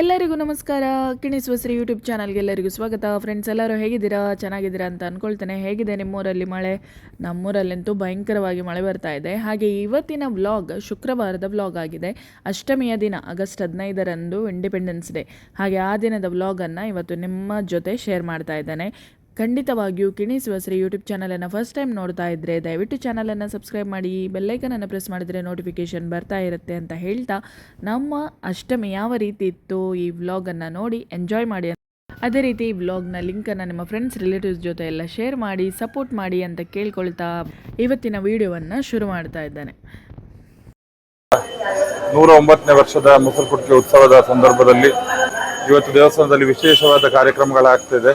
ಎಲ್ಲರಿಗೂ ನಮಸ್ಕಾರ. ಕಿಣಿಸುವಸ್ರಿ ಯೂಟ್ಯೂಬ್ ಚಾನಲ್ಗೆ ಎಲ್ಲರಿಗೂ ಸ್ವಾಗತ. ಫ್ರೆಂಡ್ಸ್ ಎಲ್ಲರೂ ಹೇಗಿದ್ದೀರಾ? ಚೆನ್ನಾಗಿದ್ದೀರಾ ಅಂತ ಅಂದ್ಕೊಳ್ತೇನೆ ಹೇಗಿದೆ ನಿಮ್ಮೂರಲ್ಲಿ ಮಳೆ? ನಮ್ಮೂರಲ್ಲಂತೂ ಭಯಂಕರವಾಗಿ ಮಳೆ ಬರ್ತಾ ಇದೆ. ಹಾಗೆ ಇವತ್ತಿನ ವ್ಲಾಗ್ ಶುಕ್ರವಾರದ ವ್ಲಾಗ್ ಆಗಿದೆ. ಅಷ್ಟಮಿಯ ದಿನ, ಆಗಸ್ಟ್ ಹದಿನೈದರಂದು ಇಂಡಿಪೆಂಡೆನ್ಸ್ ಡೇ ಹಾಗೆ ಆ ದಿನದ ವ್ಲಾಗನ್ನು ಇವತ್ತು ನಿಮ್ಮ ಜೊತೆ ಶೇರ್ ಮಾಡ್ತಾ ಇದ್ದೇನೆ. ಖಂಡಿತವಾಗಿಯೂ ಕಿಣಿಸುವ ಶ್ರೀ ಯೂಟ್ಯೂಬ್ ಚಾನಲನ್ನು ಫಸ್ಟ್ ಟೈಮ್ ನೋಡ್ತಾ ಇದ್ದರೆ ದಯವಿಟ್ಟು ಚಾನಲನ್ನು ಸಬ್ಸ್ಕ್ರೈಬ್ ಮಾಡಿ ಬೆಲ್ಲೈಕನನ್ನು ಪ್ರೆಸ್ ಮಾಡಿದರೆ ನೋಟಿಫಿಕೇಷನ್ ಬರ್ತಾ ಇರುತ್ತೆ ಅಂತ ಹೇಳ್ತಾ ನಮ್ಮ ಅಷ್ಟಮಿ ಯಾವ ರೀತಿ ಇತ್ತು ಈ ವ್ಲಾಗನ್ನು ನೋಡಿ ಎಂಜಾಯ್ ಮಾಡಿ ಅದೇ ರೀತಿ ಈ ವ್ಲಾಗ್ನ ಲಿಂಕನ್ನು ನಿಮ್ಮ ಫ್ರೆಂಡ್ಸ್ ರಿಲೇಟಿವ್ಸ್ ಜೊತೆ ಎಲ್ಲ ಶೇರ್ ಮಾಡಿ ಸಪೋರ್ಟ್ ಮಾಡಿ ಅಂತ ಕೇಳ್ಕೊಳ್ತಾ ಇವತ್ತಿನ ವಿಡಿಯೋವನ್ನು ಶುರು ಮಾಡ್ತಾ ಇದ್ದಾನೆ. ನೂರ ಒಂಬತ್ತನೇ ವರ್ಷದ ಮುಸಲ್ಕುಟ್ಟಿ ಉತ್ಸವದ ಸಂದರ್ಭದಲ್ಲಿ ಇವತ್ತು ದೇವಸ್ಥಾನದಲ್ಲಿ ವಿಶೇಷವಾದ ಕಾರ್ಯಕ್ರಮಗಳಾಗ್ತಿದೆ.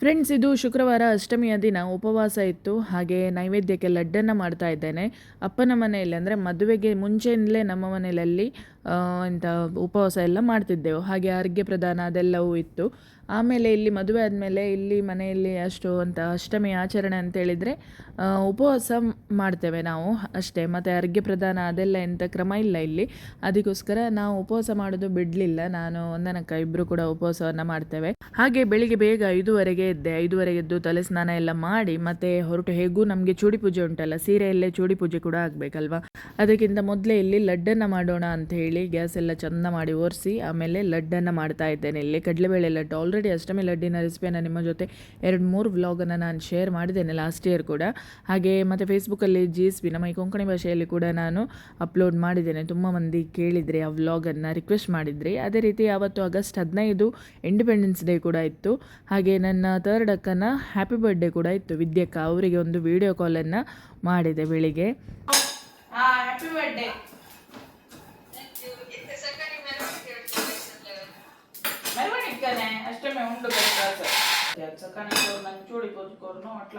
ಫ್ರೆಂಡ್ಸ್ ಇದು ಶುಕ್ರವಾರ ಅಷ್ಟಮಿಯ ದಿನ. ಉಪವಾಸ ಇತ್ತು. ಹಾಗೆ ನೈವೇದ್ಯಕ್ಕೆ ಲಡ್ಡನ್ನು ಮಾಡ್ತಾ ಇದ್ದೇನೆ. ಅಪ್ಪನ ಮನೆಯಲ್ಲಿ ಅಂದರೆ ಮದುವೆಗೆ ಮುಂಚೆಯಿಂದಲೇ ನಮ್ಮ ಮನೆಯಲ್ಲಿ ಎಂಥ ಉಪವಾಸ ಎಲ್ಲ ಮಾಡ್ತಿದ್ದೆವು. ಹಾಗೆ ಅರ್ಘ್ಯ ಪ್ರದಾನ ಅದೆಲ್ಲವೂ ಇತ್ತು. ಆಮೇಲೆ ಇಲ್ಲಿ ಮದುವೆ ಆದಮೇಲೆ ಇಲ್ಲಿ ಮನೆಯಲ್ಲಿ ಅಷ್ಟು ಅಂತ ಅಷ್ಟಮಿ ಆಚರಣೆ ಅಂತ ಹೇಳಿದರೆ ಆ, ಉಪವಾಸ ಮಾಡ್ತೇವೆ ನಾವು ಅಷ್ಟೇ. ಮತ್ತು ಅರ್ಘ್ಯ ಪ್ರದಾನ ಅದೆಲ್ಲ ಎಂಥ ಕ್ರಮ ಇಲ್ಲ ಇಲ್ಲಿ. ಅದಕ್ಕೋಸ್ಕರ ನಾವು ಉಪವಾಸ ಮಾಡೋದು ಬಿಡಲಿಲ್ಲ. ನಾನು ಒಂದನಕ್ಕ ಇಬ್ಬರು ಕೂಡ ಉಪವಾಸವನ್ನು ಮಾಡ್ತೇವೆ. ಹಾಗೆ ಬೆಳಿಗ್ಗೆ ಬೇಗ ಐದುವರೆಗೆ ಇದ್ದೆ ಐದುವರೆಗೆ ಎದ್ದು ತಲೆ ಸ್ನಾನ ಎಲ್ಲ ಮಾಡಿ ಮತ್ತೆ ಹೊರಟು ಹೇಗೂ ನಮಗೆ ಚೂಡಿ ಪೂಜೆ ಉಂಟಲ್ಲ ಸೀರೆಯಲ್ಲೇ ಚೂಡಿ ಪೂಜೆ ಕೂಡ ಆಗಬೇಕಲ್ವಾ? ಅದಕ್ಕಿಂತ ಮೊದಲೇ ಇಲ್ಲಿ ಲಡ್ಡನ್ನು ಮಾಡೋಣ ಅಂತ ಹೇಳಿ ಗ್ಯಾಸ್ ಎಲ್ಲ ಚಂದ ಮಾಡಿ ಒರೆಸಿ ಆಮೇಲೆ ಲಡ್ಡನ್ನು ಮಾಡ್ತಾ ಇದ್ದೇನೆ ಇಲ್ಲಿ. ಕಡಲೆಬೇಳೆ ಲಡ್ಡು ಆಲ್ರೆಡಿ ಅಷ್ಟಮಿ ಲಡ್ಡಿನ ರೆಸಿಪಿಯನ್ನು ನಿಮ್ಮ ಜೊತೆ ಎರಡು ಮೂರು ವ್ಲಾಗನ್ನು ನಾನು ಶೇರ್ ಮಾಡಿದ್ದೇನೆ ಲಾಸ್ಟ್ ಇಯರ್ ಕೂಡ. ಹಾಗೆ ಮತ್ತು ಫೇಸ್ಬುಕ್ಕಲ್ಲಿ ಜಿ ಎಸ್ ಬಿ ನಮ್ಮ ಈ ಕೊಂಕಣಿ ಭಾಷೆಯಲ್ಲಿ ಕೂಡ ನಾನು ಅಪ್ಲೋಡ್ ಮಾಡಿದ್ದೇನೆ. ತುಂಬ ಮಂದಿ ಕೇಳಿದರೆ ಆ ವ್ಲಾಗನ್ನು ರಿಕ್ವೆಸ್ಟ್ ಮಾಡಿದ್ರಿ. ಅದೇ ರೀತಿ ಆವತ್ತು ಆಗಸ್ಟ್ ಹದಿನೈದು ಇಂಡಿಪೆಂಡೆನ್ಸ್ ಡೇ ಕೂಡ ಇತ್ತು. ಹಾಗೆ ನನ್ನ ಥರ್ಡ್ ಅಕ್ಕನ ಹ್ಯಾಪಿ ಬರ್ಡೇ ಕೂಡ ಇತ್ತು. ವಿದ್ಯಕ್ಕ ಅವರಿಗೆ ಒಂದು ವಿಡಿಯೋ ಕಾಲನ್ನು ಮಾಡಿದೆ ಬೆಳಿಗ್ಗೆ. ಹ್ಯಾಪಿ ಬರ್ಡೇ ಮೆರವಣಿಗೆ ಅಷ್ಟಮೇ ಉಂಡು ಸಕಾಣಿ ನಂಗೆ ಚೂಡಿ ಪೋಸ್ಕೋರ್ನು ಅಟ್ಲ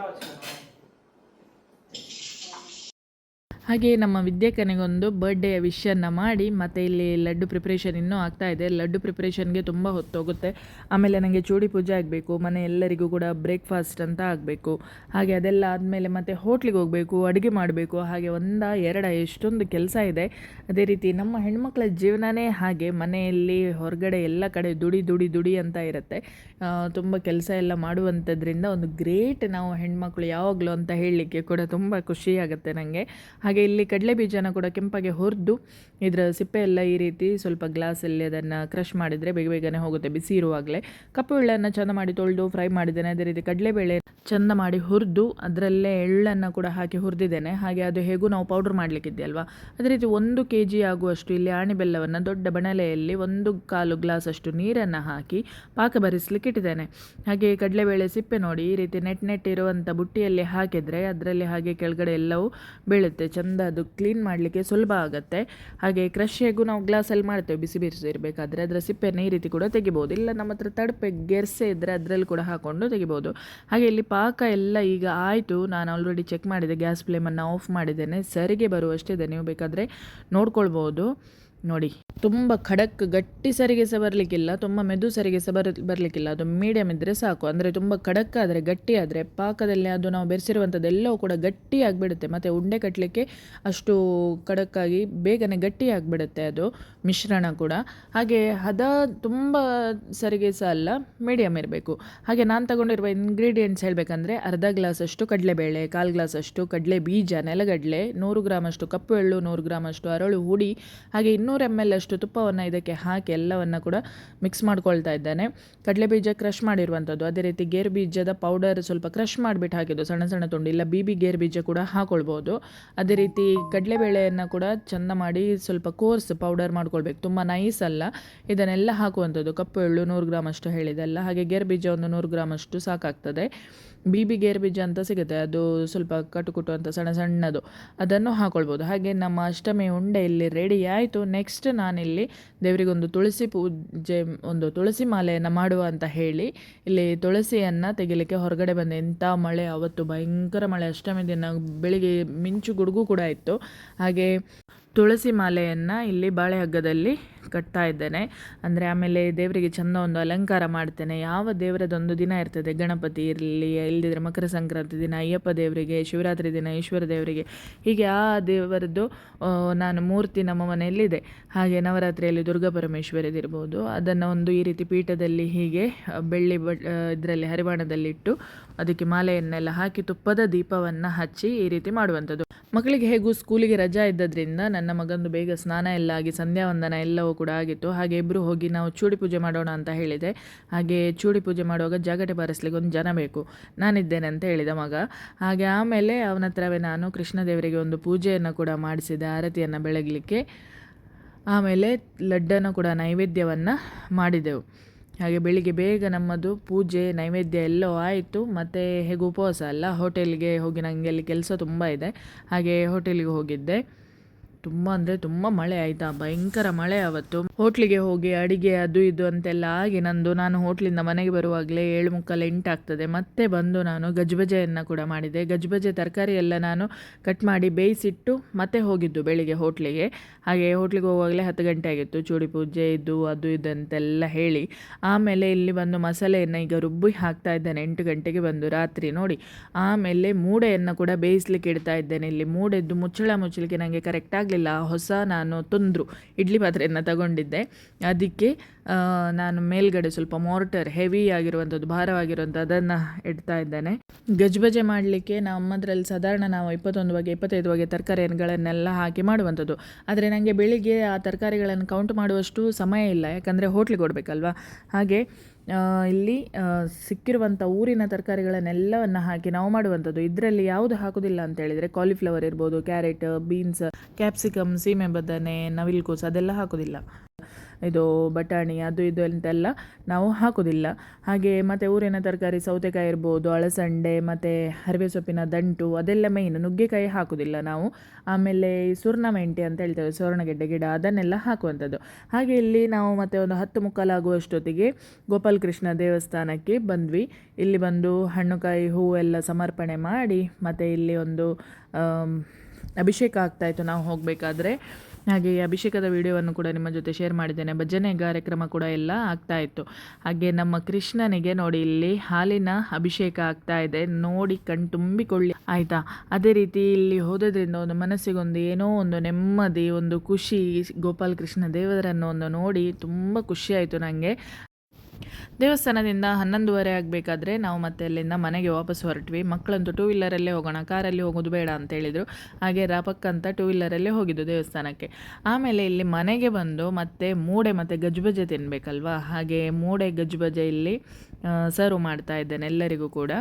ಹಾಗೆ ನಮ್ಮ ವಿದ್ಯಾಕನಿಗೊಂದು ಬರ್ಡೇಯ ವಿಶನ್ನು ಮಾಡಿ, ಮತ್ತು ಇಲ್ಲಿ ಲಡ್ಡು ಪ್ರಿಪ್ರೇಷನ್ ಇನ್ನೂ ಆಗ್ತಾ ಇದೆ. ಲಡ್ಡು ಪ್ರಿಪ್ರೇಷನ್ಗೆ ತುಂಬ ಹೊತ್ತೋಗುತ್ತೆ. ಆಮೇಲೆ ನನಗೆ ಚೂಡಿ ಪೂಜೆ ಆಗಬೇಕು, ಮನೆ ಎಲ್ಲರಿಗೂ ಕೂಡ ಬ್ರೇಕ್ಫಾಸ್ಟ್ ಅಂತ ಆಗಬೇಕು. ಹಾಗೆ ಅದೆಲ್ಲ ಆದಮೇಲೆ ಮತ್ತೆ ಹೋಟ್ಲಿಗೆ ಹೋಗಬೇಕು, ಅಡುಗೆ ಮಾಡಬೇಕು. ಹಾಗೆ ಒಂದ ಎರಡ ಎಷ್ಟೊಂದು ಕೆಲಸ ಇದೆ. ಅದೇ ರೀತಿ ನಮ್ಮ ಹೆಣ್ಮಕ್ಳ ಜೀವನನೇ ಹಾಗೆ, ಮನೆಯಲ್ಲಿ ಹೊರಗಡೆ ಎಲ್ಲ ಕಡೆ ದುಡಿ ದುಡಿ ದುಡಿ ಅಂತ ಇರುತ್ತೆ. ತುಂಬ ಕೆಲಸ ಎಲ್ಲ ಮಾಡುವಂಥದ್ರಿಂದ ಒಂದು ಗ್ರೇಟ್ ನಾವು ಹೆಣ್ಮಕ್ಳು ಯಾವಾಗಲೂ ಅಂತ ಹೇಳಲಿಕ್ಕೆ ಕೂಡ ತುಂಬ ಖುಷಿಯಾಗುತ್ತೆ ನನಗೆ ಹಾಗೆ ಇಲ್ಲಿ ಕಡಲೆ ಬೀಜನ ಕೂಡ ಕೆಂಪಾಗೆ ಹುರಿದು ಇದರ ಸಿಪ್ಪೆ ಎಲ್ಲ ಈ ರೀತಿ ಸ್ವಲ್ಪ ಗ್ಲಾಸಲ್ಲಿ ಅದನ್ನು ಕ್ರಷ್ ಮಾಡಿದರೆ ಬೇಗ ಬೇಗನೆ ಹೋಗುತ್ತೆ, ಬಿಸಿ ಇರುವಾಗಲೇ. ಕಪ್ಪು ಎಳ್ಳನ್ನು ಚೆಂದ ಮಾಡಿ ತೊಳೆದು ಫ್ರೈ ಮಾಡಿದ್ದೇನೆ. ಅದೇ ರೀತಿ ಕಡಲೆಬೇಳೆ ಚೆಂದ ಮಾಡಿ ಹುರಿದು ಅದರಲ್ಲೇ ಎಳ್ಳನ್ನು ಕೂಡ ಹಾಕಿ ಹುರಿದಿದ್ದೇನೆ. ಹಾಗೆ ಅದು ಹೇಗೂ ನಾವು ಪೌಡರ್ ಪೌಡ್ರ್ ಮಾಡಲಿಕ್ಕಿದೆಯಲ್ವಾ? ಅದೇ ರೀತಿ ಒಂದು ಕೆ ಜಿ ಆಗುವಷ್ಟು ಇಲ್ಲಿ ಆಣಿ ಬೆಲ್ಲವನ್ನು ದೊಡ್ಡ ಬಣಲೆಯಲ್ಲಿ ಒಂದು ಕಾಲು ಗ್ಲಾಸ್ ಅಷ್ಟು ನೀರನ್ನು ಹಾಕಿ ಪಾಕ ಬರಿಸಲಿಕ್ಕೆ ಇಟ್ಟಿದ್ದೇನೆ. ಹಾಗೆ ಕಡಲೆಬೇಳೆ ಸಿಪ್ಪೆ ನೋಡಿ ಈ ರೀತಿ ನೆಟ್ ನೆಟ್ ಇರುವಂಥ ಬುಟ್ಟಿಯಲ್ಲಿ ಹಾಕಿದರೆ ಅದರಲ್ಲಿ ಹಾಗೆ ಕೆಳಗಡೆ ಎಲ್ಲವೂ ಬೀಳುತ್ತೆ. ಚೆಂದ ಅದು ಕ್ಲೀನ್ ಮಾಡಲಿಕ್ಕೆ ಸುಲಭ ಆಗುತ್ತೆ. ಹಾಗೆ ಕ್ರಷಿಯಾಗೂ ನಾವು ಗ್ಲಾಸಲ್ಲಿ ಮಾಡ್ತೇವೆ, ಬಿಸಿ ಬಿಸಿ ಇರಬೇಕಾದ್ರೆ. ಅದರ ಸಿಪ್ಪೆನ ಈ ರೀತಿ ಕೂಡ ತೆಗಿಬೋದು. ಇಲ್ಲ ನಮ್ಮ ಹತ್ರ ತಡಪೆ ಗೆರ್ಸೆ ಇದ್ದರೆ ಅದರಲ್ಲಿ ಕೂಡ ಹಾಕ್ಕೊಂಡು ತೆಗಿಬೋದು. ಹಾಗೆ ಇಲ್ಲಿ ಪಾಕ ಎಲ್ಲ ಈಗ ಆಯಿತು. ನಾನು ಆಲ್ರೆಡಿ ಚೆಕ್ ಮಾಡಿದೆ ಗ್ಯಾಸ್ ಫ್ಲೇಮನ್ನು ಆಫ್ ಮಾಡಿದ್ದೇನೆ. ಸರಿಗೆ ಬರುವಷ್ಟಿದೆ. ನೀವು ಬೇಕಾದರೆ ನೋಡ್ಕೊಳ್ಬೋದು. ನೋಡಿ. ತುಂಬ ಖಡಕ್ ಗಟ್ಟಿ ಸರಿಗೆ ಸಹ ಬರಲಿಕ್ಕಿಲ್ಲ, ತುಂಬ ಮೆದು ಸರಿಗೆ ಸಹ ಬರ, ಬರಲಿಕ್ಕಿಲ್ಲ. ಅದು ಮೀಡಿಯಮ್ ಇದ್ದರೆ ಸಾಕು. ಅಂದರೆ ತುಂಬ ಖಡಕ್ ಆದರೆ, ಗಟ್ಟಿ ಆದರೆ, ಪಾಕದಲ್ಲಿ ಅದು ನಾವು ಬೆರೆಸಿರುವಂಥದ್ದು ಎಲ್ಲವೂ ಕೂಡ ಗಟ್ಟಿ ಆಗಿಬಿಡುತ್ತೆ. ಮತ್ತು ಉಂಡೆ ಕಟ್ಟಲಿಕ್ಕೆ ಅಷ್ಟು ಖಡಕ್ಕಾಗಿ ಬೇಗನೆ ಗಟ್ಟಿ ಆಗಿಬಿಡುತ್ತೆ ಅದು, ಮಿಶ್ರಣ ಕೂಡ. ಹಾಗೆ ಹದ ತುಂಬ ಸರಿಗೆ ಸಹ ಅಲ್ಲ ಮೀಡಿಯಮ್ ಇರಬೇಕು. ಹಾಗೆ ನಾನು ತಗೊಂಡಿರುವ ಇಂಗ್ರೀಡಿಯೆಂಟ್ಸ್ ಹೇಳಬೇಕಂದ್ರೆ ಅರ್ಧ ಗ್ಲಾಸಷ್ಟು ಕಡಲೆಬೇಳೆ, ಕಾಲು ಗ್ಲಾಸಷ್ಟು ಕಡಲೆ ಬೀಜ ನೆಲಗಡಲೆ, ನೂರು ಗ್ರಾಮಷ್ಟು ಕಪ್ಪು ಎಳ್ಳು, ನೂರು ಗ್ರಾಮಷ್ಟು ಅರಳು, ಹುಡಿ, ಹಾಗೆ ಇನ್ನೂರು ಎಂ ಎಲ್ ಅಷ್ಟು ತುಪ್ಪವನ್ನು ಇದಕ್ಕೆ ಹಾಕಿ ಎಲ್ಲವನ್ನು ಕೂಡ ಮಿಕ್ಸ್ ಮಾಡ್ಕೊಳ್ತಾ ಇದ್ದಾನೆ. ಕಡಲೆ ಬೀಜ ಕ್ರಷ್ ಮಾಡಿರುವಂಥದ್ದು ಅದೇ ರೀತಿ ಗೇರು ಬೀಜದ ಪೌಡರ್ ಸ್ವಲ್ಪ ಕ್ರಷ್ ಮಾಡಿಬಿಟ್ಟು ಹಾಕಿದ್ದು. ಸಣ್ಣ ಸಣ್ಣ ತುಂಡು ಇಲ್ಲ ಬಿ ಬಿ ಗೇರು ಬೀಜ ಕೂಡ ಹಾಕೊಳ್ಬೋದು. ಅದೇ ರೀತಿ ಕಡಲೆಬೇಳೆಯನ್ನು ಕೂಡ ಚೆಂದ ಮಾಡಿ ಸ್ವಲ್ಪ ಕೋರ್ಸ್ ಪೌಡರ್ ಮಾಡ್ಕೊಳ್ಬೇಕು. ತುಂಬ ನೈಸ್ ಅಲ್ಲ. ಇದನ್ನೆಲ್ಲ ಹಾಕುವಂಥದ್ದು ಕಪ್ಪು ಎಳ್ಳು ನೂರು ಗ್ರಾಮ್ ಅಷ್ಟು ಹೇಳಿದೆಲ್ಲ ಹಾಗೆ ಗೇರು ಬೀಜ ಒಂದು ನೂರು ಗ್ರಾಮ್ ಅಷ್ಟು ಸಾಕಾಗ್ತದೆ. ಬಿ ಬಿ ಗೇರು ಬೀಜ ಅಂತ ಸಿಗುತ್ತೆ. ಅದು ಸ್ವಲ್ಪ ಕಟು ಕುಟು ಅಂತ ಸಣ್ಣ ಸಣ್ಣದು. ಅದನ್ನು ಹಾಕೊಳ್ಬೋದು. ಹಾಗೆ ನಮ್ಮ ಅಷ್ಟಮಿ ಉಂಡೆ ಇಲ್ಲಿ ರೆಡಿ ಆಯಿತು. ನೆಕ್ಸ್ಟ್ ನಾನಿಲ್ಲಿ ದೇವರಿಗೊಂದು ತುಳಸಿ ಪೂಜೆ, ಒಂದು ತುಳಸಿ ಮಾಲೆಯನ್ನು ಮಾಡುವ ಅಂತ ಹೇಳಿ, ಇಲ್ಲಿ ತುಳಸಿಯನ್ನು ತೆಗಿಲಿಕ್ಕೆ ಹೊರಗಡೆ ಬಂದೆ. ಎಂಥ ಮಳೆ, ಅವತ್ತು ಭಯಂಕರ ಮಳೆ. ಅಷ್ಟಮಿ ದಿನ ಬೆಳಿಗ್ಗೆ ಮಿಂಚು ಗುಡುಗು ಕೂಡ ಇತ್ತು. ಹಾಗೆ ತುಳಸಿ ಮಾಲೆಯನ್ನು ಇಲ್ಲಿ ಬಾಳೆ ಹಗ್ಗದಲ್ಲಿ ಕಟ್ತಾ ಇದ್ದೇನೆ. ಅಂದರೆ ಆಮೇಲೆ ದೇವರಿಗೆ ಚಂದ ಒಂದು ಅಲಂಕಾರ ಮಾಡ್ತೇನೆ. ಯಾವ ದೇವರದೊಂದು ದಿನ ಇರ್ತದೆ? ಗಣಪತಿ ಇರಲಿ ಇಲ್ಲದಿದ್ರೆ ಮಕರ ಸಂಕ್ರಾಂತಿ ದಿನ, ಅಯ್ಯಪ್ಪ ದೇವರಿಗೆ, ಶಿವರಾತ್ರಿ ದಿನ, ಈಶ್ವರ ದೇವರಿಗೆ. ಹೀಗೆ ಆ ದೇವರದ್ದು ನಾನು ಮೂರ್ತಿ ನಮ್ಮ ಮನೆಯಲ್ಲಿದೆ. ಹಾಗೆ ನವರಾತ್ರಿಯಲ್ಲಿ ದುರ್ಗಾ ಪರಮೇಶ್ವರಿದಿರ್ಬೋದು ಅದನ್ನು ಒಂದು ಈ ರೀತಿ ಪೀಠದಲ್ಲಿ ಹೀಗೆ ಬೆಳ್ಳಿ ಬ ಇದರಲ್ಲಿ ಹರಿವಾಣದಲ್ಲಿಟ್ಟು ಅದಕ್ಕೆ ಮಾಲೆಯನ್ನೆಲ್ಲ ಹಾಕಿ ತುಪ್ಪದ ದೀಪವನ್ನು ಹಚ್ಚಿ ಈ ರೀತಿ ಮಾಡುವಂಥದ್ದು. ಮಕ್ಕಳಿಗೆ ಹೇಗೂ ಸ್ಕೂಲಿಗೆ ರಜಾ ಇದ್ದದ್ರಿಂದ ನನ್ನ ಮಗಂದು ಬೇಗ ಸ್ನಾನ ಎಲ್ಲ ಆಗಿ ಸಂಧ್ಯಾ ವಂದನ ಕೂಡ ಆಗಿತ್ತು. ಹಾಗೆ ಇಬ್ಬರು ಹೋಗಿ ನಾವು ಚೂಡಿ ಪೂಜೆ ಮಾಡೋಣ ಅಂತ ಹೇಳಿದೆ. ಹಾಗೆ ಚೂಡಿ ಪೂಜೆ ಮಾಡುವಾಗ ಜಾಗಟೆ ಬಾರಿಸ್ಲಿಕ್ಕೆ ಒಂದು ಜನ ಬೇಕು. ನಾನಿದ್ದೇನೆ ಅಂತ ಹೇಳಿದ ಮಗ. ಹಾಗೆ ಆಮೇಲೆ ಅವನ ಹತ್ರವೇ ನಾನು ಕೃಷ್ಣ ದೇವರಿಗೆ ಒಂದು ಪೂಜೆಯನ್ನು ಕೂಡ ಮಾಡಿಸಿದೆ, ಆರತಿಯನ್ನು ಬೆಳಗಲಿಕ್ಕೆ. ಆಮೇಲೆ ಲಡ್ಡನ್ನು ಕೂಡ ನೈವೇದ್ಯವನ್ನು ಮಾಡಿದೆವು. ಹಾಗೆ ಬೆಳಿಗ್ಗೆ ಬೇಗ ನಮ್ಮದು ಪೂಜೆ, ನೈವೇದ್ಯ ಎಲ್ಲೋ ಆಯಿತು. ಮತ್ತು ಹೇಗೆ ಉಪವಾಸ ಅಲ್ಲ, ಹೋಟೆಲ್ಗೆ ಹೋಗಿ ನನಗೆ ಅಲ್ಲಿ ಕೆಲಸ ತುಂಬ ಇದೆ. ಹಾಗೆ ಹೋಟೆಲಿಗೆ ಹೋಗಿದ್ದೆ. ತುಂಬ ಅಂದರೆ ತುಂಬ ಮಳೆ ಆಯಿತಾ? ಭಯಂಕರ ಮಳೆ ಅವತ್ತು ಹೋಟ್ಲಿಗೆ ಹೋಗಿ ಅಡಿಗೆ, ಅದು ಇದು ಅಂತೆಲ್ಲ ಆಗಿ ನಂದು ನಾನು ಹೋಟ್ಲಿಂದ ಮನೆಗೆ ಬರುವಾಗಲೇ ಏಳು ಮುಕ್ಕಾಲು ಎಂಟಾಗ್ತದೆ ಮತ್ತೆ ಬಂದು ನಾನು ಗಜ್ಬಜೆಯನ್ನು ಕೂಡ ಮಾಡಿದೆ. ಗಜ್ಬಜೆ ತರಕಾರಿ ಎಲ್ಲ ನಾನು ಕಟ್ ಮಾಡಿ ಬೇಯಿಸಿಟ್ಟು ಮತ್ತೆ ಹೋಗಿದ್ದು ಬೆಳಿಗ್ಗೆ ಹೋಟ್ಲಿಗೆ. ಹಾಗೆ ಹೋಟ್ಲಿಗೆ ಹೋಗುವಾಗಲೇ ಹತ್ತು ಗಂಟೆ ಆಗಿತ್ತು. ಚೂಡಿ ಪೂಜೆ, ಇದು, ಅದು, ಇದು ಅಂತೆಲ್ಲ ಹೇಳಿ. ಆಮೇಲೆ ಇಲ್ಲಿ ಬಂದು ಮಸಾಲೆಯನ್ನು ಈಗ ರುಬ್ಬಿ ಹಾಕ್ತಾ ಇದ್ದೇನೆ. ಎಂಟು ಗಂಟೆಗೆ ಬಂದು ರಾತ್ರಿ ನೋಡಿ. ಆಮೇಲೆ ಮೂಡೆಯನ್ನು ಕೂಡ ಬೇಯಿಸ್ಲಿಕ್ಕೆ ಇಡ್ತಾ ಇದ್ದೇನೆ. ಇಲ್ಲಿ ಮೂಡೆದ್ದು ಮುಚ್ಚಳ ಮುಚ್ಚಲಿಕ್ಕೆ ನನಗೆ ಕರೆಕ್ಟ್ ಆಗಲಿಲ್ಲ. ಹೊಸ ನಾನು ತುಂದ್ರು. ಇಡ್ಲಿ ಪಾತ್ರೆಯನ್ನು ತಗೊಂಡಿದ್ದೆ. ಅದಕ್ಕೆ ನಾನು ಮೇಲ್ಗಡೆ ಸ್ವಲ್ಪ ಮೋರ್ಟರ್ ಹೆವಿ ಆಗಿರುವಂಥದ್ದು ಭಾರವಾಗಿರುವಂಥ ಅದನ್ನು ಇಡ್ತಾ ಇದ್ದೇನೆ. ಗಜ್ಬಜೆ ಮಾಡಲಿಕ್ಕೆ ನಮ್ಮದ್ರಲ್ಲಿ ಸಾಧಾರಣ ನಾವು ಇಪ್ಪತ್ತೊಂದು ಬಗೆ, ಇಪ್ಪತ್ತೈದು ಬಗೆ ತರಕಾರಿಗಳನ್ನೆಲ್ಲ ಹಾಕಿ ಮಾಡುವಂಥದ್ದು ಆದರೆ ನನಗೆ ಬೆಳಿಗ್ಗೆ ಆ ತರಕಾರಿಗಳನ್ನು ಕೌಂಟ್ ಮಾಡುವಷ್ಟು ಸಮಯ ಇಲ್ಲ. ಯಾಕಂದರೆ ಹೋಟ್ಲಿಗೆ ಕೊಡಬೇಕಲ್ವಾ ಹಾಗೆ ಇಲ್ಲಿ ಸಿಕ್ಕಿರುವಂಥ ಊರಿನ ತರಕಾರಿಗಳನ್ನೆಲ್ಲವನ್ನು ಹಾಕಿ ನಾವು ಮಾಡುವಂಥದ್ದು. ಇದರಲ್ಲಿ ಯಾವುದು ಹಾಕೋದಿಲ್ಲ ಅಂತ ಹೇಳಿದರೆ ಕಾಲಿಫ್ಲವರ್ ಇರ್ಬೋದು ಕ್ಯಾರೆಟ್ ಬೀನ್ಸ್ ಕ್ಯಾಪ್ಸಿಕಮ್ ಸೀಮೆ ಬದನೆ ನವಿಲುಕೋಸು ಅದೆಲ್ಲ ಹಾಕೋದಿಲ್ಲ. ಇದು ಬಟಾಣಿ, ಅದು ಇದು ಅಂತೆಲ್ಲ ನಾವು ಹಾಕೋದಿಲ್ಲ ಹಾಗೆ ಮತ್ತು ಊರಿನ ತರಕಾರಿ, ಸೌತೆಕಾಯಿ ಇರ್ಬೋದು ಅಳಸಂಡೆ ಮತ್ತು ಹರಿವೆ ಸೊಪ್ಪಿನ ದಂಟು, ಅದೆಲ್ಲ ಮೇಯ್ನ್ ನುಗ್ಗೆಕಾಯಿ ಹಾಕೋದಿಲ್ಲ ನಾವು. ಆಮೇಲೆ ಈ ಸುರ್ಣ ಮೆಂಟೆ ಅಂತ ಹೇಳ್ತೇವೆ, ಸುವರ್ಣಗೆಡ್ಡೆ ಗಿಡ, ಅದನ್ನೆಲ್ಲ ಹಾಕುವಂಥದ್ದು. ಹಾಗೆ ಇಲ್ಲಿ ನಾವು ಮತ್ತೆ ಒಂದು ಹತ್ತು ಮುಕ್ಕಾಲಾಗುವಷ್ಟೊತ್ತಿಗೆ ಗೋಪಾಲಕೃಷ್ಣ ದೇವಸ್ಥಾನಕ್ಕೆ ಬಂದ್ವಿ. ಇಲ್ಲಿ ಬಂದು ಹಣ್ಣುಕಾಯಿ ಹೂವೆಲ್ಲ ಸಮರ್ಪಣೆ ಮಾಡಿ ಮತ್ತು ಇಲ್ಲಿ ಒಂದು ಅಭಿಷೇಕ ಆಗ್ತಾಯಿತ್ತು ನಾವು ಹೋಗಬೇಕಾದ್ರೆ. ಹಾಗೆ ಅಭಿಷೇಕದ ವಿಡಿಯೋವನ್ನು ಕೂಡ ನಿಮ್ಮ ಜೊತೆ ಶೇರ್ ಮಾಡಿದ್ದೇನೆ. ಭಜನೆ, ಕಾರ್ಯಕ್ರಮ ಕೂಡ ಎಲ್ಲ ಆಗ್ತಾ ಇತ್ತು. ಹಾಗೆ ನಮ್ಮ ಕೃಷ್ಣನಿಗೆ ನೋಡಿ ಇಲ್ಲಿ ಹಾಲಿನ ಅಭಿಷೇಕ ಆಗ್ತಾ ಇದೆ. ನೋಡಿ ಕಣ್ ತುಂಬಿಕೊಳ್ಳಿ. ಆಯಿತಾ? ಅದೇ ರೀತಿ ಇಲ್ಲಿ ಹೋದದ್ರಿಂದ ಒಂದು ಮನಸ್ಸಿಗೊಂದು ಏನೋ ಒಂದು ನೆಮ್ಮದಿ, ಒಂದು ಖುಷಿ ಗೋಪಾಲ ಕೃಷ್ಣ ದೇವರನ್ನು ಒಂದು ನೋಡಿ ತುಂಬ ಖುಷಿ ಆಯಿತು ನನಗೆ ದೇವಸ್ಥಾನದಿಂದ ಹನ್ನೊಂದುವರೆ ಆಗಬೇಕಾದ್ರೆ ನಾವು ಮತ್ತೆ ಅಲ್ಲಿಂದ ಮನೆಗೆ ವಾಪಸ್ ಹೊರಟ್ವಿ. ಮಕ್ಕಳಂತೂ ಟೂ ವೀಲರಲ್ಲೇ ಹೋಗೋಣ ಕಾರಲ್ಲಿ ಹೋಗೋದು ಬೇಡ ಅಂತ ಹೇಳಿದರು. ಹಾಗೆ ರಾಪಕ್ಕ ಅಂತ ಟೂ ವೀಲರಲ್ಲೇ ಹೋಗಿದ್ದು ದೇವಸ್ಥಾನಕ್ಕೆ. ಆಮೇಲೆ ಇಲ್ಲಿ ಮನೆಗೆ ಬಂದು ಮತ್ತೆ ಮೂಡೆ ಮತ್ತು ಗಜ್ಬಜೆ ತಿನ್ನಬೇಕಲ್ವಾ ಹಾಗೆ ಮೂಡೆ ಗಜ್ಬಜೆ ಇಲ್ಲಿ ಸರ್ವ್ ಮಾಡ್ತಾ ಇದ್ದೇನೆ ಎಲ್ಲರಿಗೂ ಕೂಡ.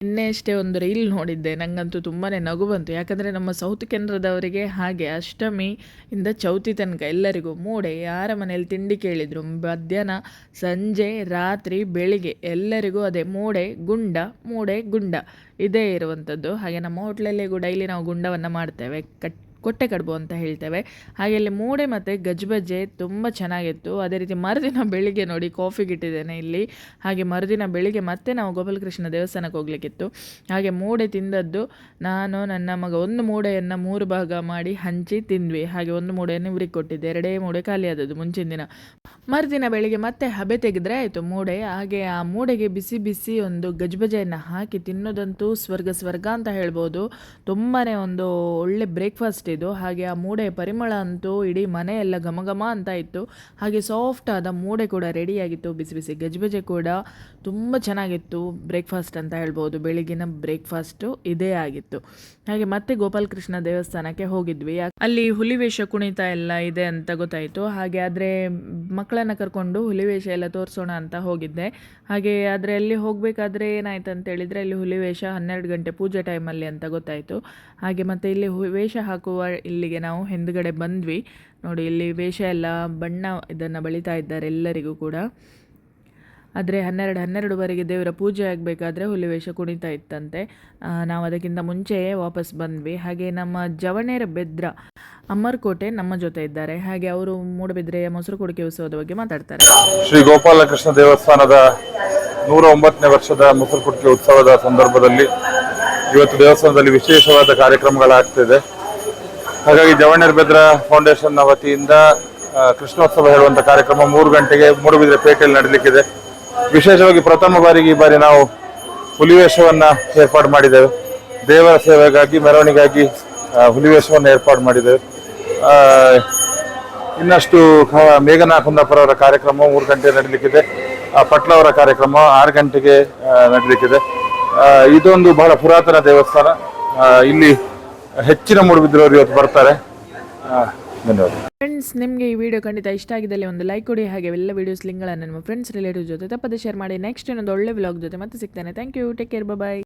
ನಿನ್ನೆ ಅಷ್ಟೇ ಒಂದು ರೀಲ್ ನೋಡಿದ್ದೆ. ನಂಗಂತೂ ತುಂಬಾ ನಗು ಬಂತು. ಯಾಕಂದರೆ ನಮ್ಮ ಸೌತ್ ಕೇಂದ್ರದವರಿಗೆ ಹಾಗೆ ಅಷ್ಟಮಿ ಇಂದ ಚೌತಿ ತನಕ ಎಲ್ಲರಿಗೂ ಮೂಡೆ, ಯಾರ ಮನೇಲಿ ತಿಂಡಿ ಕೇಳಿದ್ರು, ಮಧ್ಯಾಹ್ನ, ಸಂಜೆ, ರಾತ್ರಿ, ಬೆಳಿಗ್ಗೆ ಎಲ್ಲರಿಗೂ ಅದೇ ಮೂಡೆ, ಗುಂಡ ಮೂಡೆ, ಗುಂಡ ಇದೇ ಇರುವಂಥದ್ದು ಹಾಗೆ ನಮ್ಮ ಹೋಟ್ಲಲ್ಲಿಗೂ ಡೈಲಿ ನಾವು ಗುಂಡವನ್ನು ಮಾಡ್ತೇವೆ. ಕಟ್ ಕೊಟ್ಟೆ ಕಡುಬು ಅಂತ ಹೇಳ್ತೇವೆ. ಹಾಗೆ ಇಲ್ಲಿ ಮೂಡೆ ಮತ್ತು ಗಜ್ಬಜ್ಜೆ ತುಂಬ ಚೆನ್ನಾಗಿತ್ತು. ಅದೇ ರೀತಿ ಮರುದಿನ ಬೆಳಿಗ್ಗೆ ನೋಡಿ ಕಾಫಿಗೆ ಇಟ್ಟಿದ್ದೇನೆ ಇಲ್ಲಿ. ಹಾಗೆ ಮರುದಿನ ಬೆಳಿಗ್ಗೆ ಮತ್ತೆ ನಾವು ಗೋಪಾಲಕೃಷ್ಣ ದೇವಸ್ಥಾನಕ್ಕೆ ಹೋಗ್ಲಿಕ್ಕಿತ್ತು. ಹಾಗೆ ಮೂಡೆ ತಿಂದದ್ದು ನಾನು, ನನ್ನ ಮಗ ಒಂದು ಮೂಡೆಯನ್ನು ಮೂರು ಭಾಗ ಮಾಡಿ ಹಂಚಿ ತಿಂದ್ವಿ. ಹಾಗೆ ಒಂದು ಮೂಡೆಯನ್ನು ಇವ್ರಿಗೆ ಕೊಟ್ಟಿದ್ದೆ. ಎರಡೇ ಮೂಡೆ ಖಾಲಿ ಆದದ್ದು ಮುಂಚಿನ ದಿನ. ಮರುದಿನ ಬೆಳಿಗ್ಗೆ ಮತ್ತೆ ಹಬೆ ತೆಗೆದ್ರೆ ಆಯಿತು ಮೂಡೆ. ಹಾಗೆ ಆ ಮೂಡೆಗೆ ಬಿಸಿ ಬಿಸಿ ಒಂದು ಗಜ್ಬಜೆಯನ್ನು ಹಾಕಿ ತಿನ್ನೋದಂತೂ ಸ್ವರ್ಗ ಸ್ವರ್ಗ ಅಂತ ಹೇಳ್ಬೋದು. ತುಂಬಾ ಒಂದು ಒಳ್ಳೆ ಬ್ರೇಕ್ಫಾಸ್ಟ್ ಇದು ಹಾಗೆ ಆ ಮೂಡೆ ಪರಿಮಳ ಅಂತೂ ಇಡೀ ಮನೆ ಎಲ್ಲ ಅಂತ ಇತ್ತು. ಹಾಗೆ ಸಾಫ್ಟ್ ಆದ ಮೂಡೆ ಕೂಡ ರೆಡಿಯಾಗಿತ್ತು ಬಿಸಿ ಬಿಸಿ ಗಜ್ಬಜೆ ಕೂಡ ತುಂಬ ಚೆನ್ನಾಗಿತ್ತು. ಬ್ರೇಕ್ಫಾಸ್ಟ್ ಅಂತ ಹೇಳ್ಬೋದು. ಬೆಳಿಗಿನ ಬ್ರೇಕ್ಫಾಸ್ಟು ಇದೇ ಆಗಿತ್ತು. ಹಾಗೆ ಮತ್ತೆ ಗೋಪಾಲಕೃಷ್ಣ ದೇವಸ್ಥಾನಕ್ಕೆ ಹೋಗಿದ್ವಿ. ಅಲ್ಲಿ ಹುಲಿವೇಷ ಕುಣಿತ ಎಲ್ಲ ಇದೆ ಅಂತ ಗೊತ್ತಾಯಿತು. ಹಾಗೆ ಆದರೆ ಮಕ್ಕಳನ್ನು ಕರ್ಕೊಂಡು ಹುಲಿವೇಷ ಎಲ್ಲ ತೋರಿಸೋಣ ಅಂತ ಹೋಗಿದ್ದೆ. ಹಾಗೆ ಆದರೆ ಅಲ್ಲಿ ಹೋಗಬೇಕಾದ್ರೆ ಏನಾಯ್ತು ಅಂತ ಹೇಳಿದರೆ ಅಲ್ಲಿ ಹುಲಿವೇಷ ಹನ್ನೆರಡು ಗಂಟೆ ಪೂಜೆ ಟೈಮಲ್ಲಿ ಅಂತ ಗೊತ್ತಾಯಿತು. ಹಾಗೆ ಮತ್ತು ಇಲ್ಲಿ ವೇಷ ಹಾಕುವ ಇಲ್ಲಿಗೆ ನಾವು ಹಿಂದ್ಗಡೆ ಬಂದ್ವಿ. ನೋಡಿ, ಇಲ್ಲಿ ವೇಷ ಎಲ್ಲ, ಬಣ್ಣ ಇದನ್ನು ಬಳಿತಾ ಇದ್ದಾರೆ ಎಲ್ಲರಿಗೂ ಕೂಡ. ಆದರೆ ಹನ್ನೆರಡು, ಹನ್ನೆರಡುವರೆಗೆ ದೇವರ ಪೂಜೆ ಆಗಬೇಕಾದ್ರೆ ಹುಲಿವೇಷ ಕುಣಿತಾ ಇತ್ತಂತೆ. ನಾವು ಅದಕ್ಕಿಂತ ಮುಂಚೆಯೇ ವಾಪಸ್ ಬಂದ್ವಿ. ಹಾಗೆ ನಮ್ಮ ಜವಣೇರ ಬೆದ್ರ ಅಮರ್ಕೋಟೆ ನಮ್ಮ ಜೊತೆ ಇದ್ದಾರೆ. ಹಾಗೆ ಅವರು ಮೂಡಬಿದ್ರೆಯ ಮೊಸರು ಕುಡಿಕೆ ಉತ್ಸವದ ಬಗ್ಗೆ ಮಾತಾಡ್ತಾರೆ. ಶ್ರೀ ಗೋಪಾಲಕೃಷ್ಣ ದೇವಸ್ಥಾನದ ನೂರ ಒಂಬತ್ತನೇ ವರ್ಷದ ಮೊಸರು ಕುಡಿಕೆ ಉತ್ಸವದ ಸಂದರ್ಭದಲ್ಲಿ ಇವತ್ತು ದೇವಸ್ಥಾನದಲ್ಲಿ ವಿಶೇಷವಾದ ಕಾರ್ಯಕ್ರಮಗಳಾಗ್ತಿದೆ. ಹಾಗಾಗಿ ಜವಣ್ಣರ್ ಬೆದ್ರ ಫೌಂಡೇಶನ್ನ ವತಿಯಿಂದ ಕೃಷ್ಣೋತ್ಸವ ಹೇಳುವಂತ ಕಾರ್ಯಕ್ರಮ ಮೂರು ಗಂಟೆಗೆ ಮೂಡುಬಿದ್ರೆ ಪೇಟೆಯಲ್ಲಿ ನಡೆಯಲಿಕ್ಕಿದೆ ವಿಶೇಷವಾಗಿ ಪ್ರಥಮ ಬಾರಿಗೆ ಈ ಬಾರಿ ನಾವು ಹುಲಿವೇಷವನ್ನ ಏರ್ಪಾಡು ಮಾಡಿದ್ದೇವೆ. ದೇವರ ಸೇವೆಗಾಗಿ ಮೆರವಣಿಗಾಗಿ ಹುಲಿವೇಷವನ್ನು ಏರ್ಪಾಡು ಮಾಡಿದ್ದೇವೆ. ಇನ್ನಷ್ಟು ಮೇಘನಾ ಕುಂದಾಪುರ ಅವರ ಕಾರ್ಯಕ್ರಮ ಮೂರು ಗಂಟೆ ನಡೀಲಿಕ್ಕಿದೆ. ಆ, ಪಟ್ಲ ಅವರ ಕಾರ್ಯಕ್ರಮ ಆರು ಗಂಟೆಗೆ ನಡೀಲಿಕ್ಕಿದೆ. ಇದೊಂದು ಬಹಳ ಪುರಾತನ ದೇವಸ್ಥಾನ. ಇಲ್ಲಿ ಹೆಚ್ಚಿನ ಮೂಡುಬಿದ್ರವರು ಇವತ್ತು ಬರ್ತಾರೆ. ಧನ್ಯವಾದ. ಫ್ರೆಂಡ್ಸ್ ನಿಮಗೆ ಈ ವಿಡಿಯೋ ಖಂಡಿತ ಇಷ್ಟ ಆಗಿದ್ದಲ್ಲಿ ಒಂದು ಲೈಕ್ ಕೊಡಿ, ಹಾಗೆ ಎಲ್ಲ ವೀಡಿಯೋಸ್ ಲಿಂಕ್ಗಳನ್ನು ನಿಮ್ಮ ಫ್ರೆಂಡ್ಸ್ ರಿಲೇಟಿವ್ ಜೊತೆ ತಪ್ಪದೆ ಶೇರ್ ಮಾಡಿ. ನೆಕ್ಸ್ಟ್ ಇನ್ನೊಂದು ಒಳ್ಳೆ ವ್ಲಾಗ್ ಜೊತೆ ಮತ್ತೆ ಸಿಗ್ತಾನೆ. Thank you take care bye